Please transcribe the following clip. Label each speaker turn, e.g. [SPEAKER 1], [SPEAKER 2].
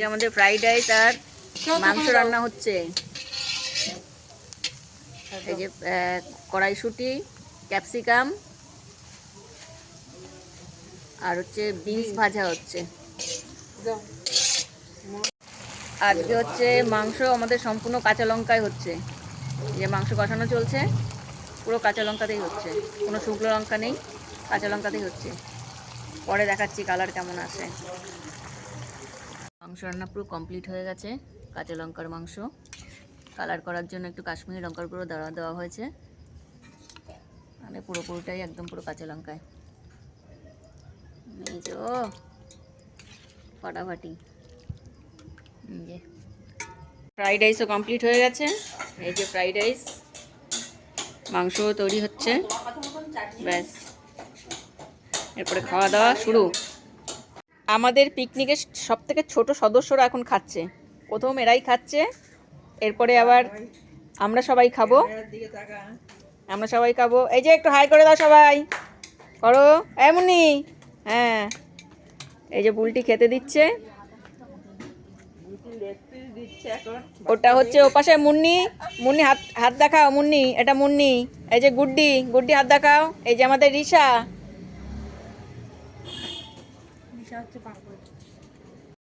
[SPEAKER 1] যে আমাদের fried rice আর মাংস রান্না হচ্ছে। এই যে কড়াইশুঁটি ক্যাপসিকাম আর হচ্ছে বিনস ভাজা হচ্ছে। আজকে হচ্ছে মাংস আমাদের সম্পূর্ণ কাঁচা লঙ্কায় হচ্ছে। যে মাংস কষানো চলছে পুরো কাঁচা লঙ্কাতেই হচ্ছে। কোনো শুকনো লঙ্কা নেই কাঁচা লঙ্কাতেই হচ্ছে। পরে দেখাচ্ছি কালার কেমন আসে। মাংস রান্না পুরো কমপ্লিট হয়ে গেছে। কাঁচা লঙ্কার মাংস। কালার করার জন্য একটু কাশ্মীরি লঙ্কার গুঁড়ো দেওয়া দেওয়া হয়েছে। মানে পুরোপুরিটাই একদম পুরো কাঁচা লঙ্কায়। এই যে ও, ফাটাফাটি। যে ফ্রাইড রাইসও কমপ্লিট হয়ে গেছে। এই যে ফ্রাইড রাইস মাংসও তৈরি হচ্ছে। ব্যাস। এরপরে খাওয়া দাওয়া শুরু। আমাদের পিকনিকের সব থেকে ছোট সদস্যরা এখন খাচ্ছে। প্রথম এরাই খাচ্ছে, এরপরে আবার আমরা সবাই খাব। আমরা সবাই খাব। এই যে একটু হাই করে দাও সবাই। করো। এমনি হ্যাঁ। এই যে বুলটি খেতে দিচ্ছে। ওটা হচ্ছে ও পাশে মুন্নি। মুন্নি হাত হাত দেখাও মুন্নি। এটা মুন্নি। এই যে গুড্ডি। গুড্ডি হাত দেখাও। এই যে আমাদের রিসা 叫这把棍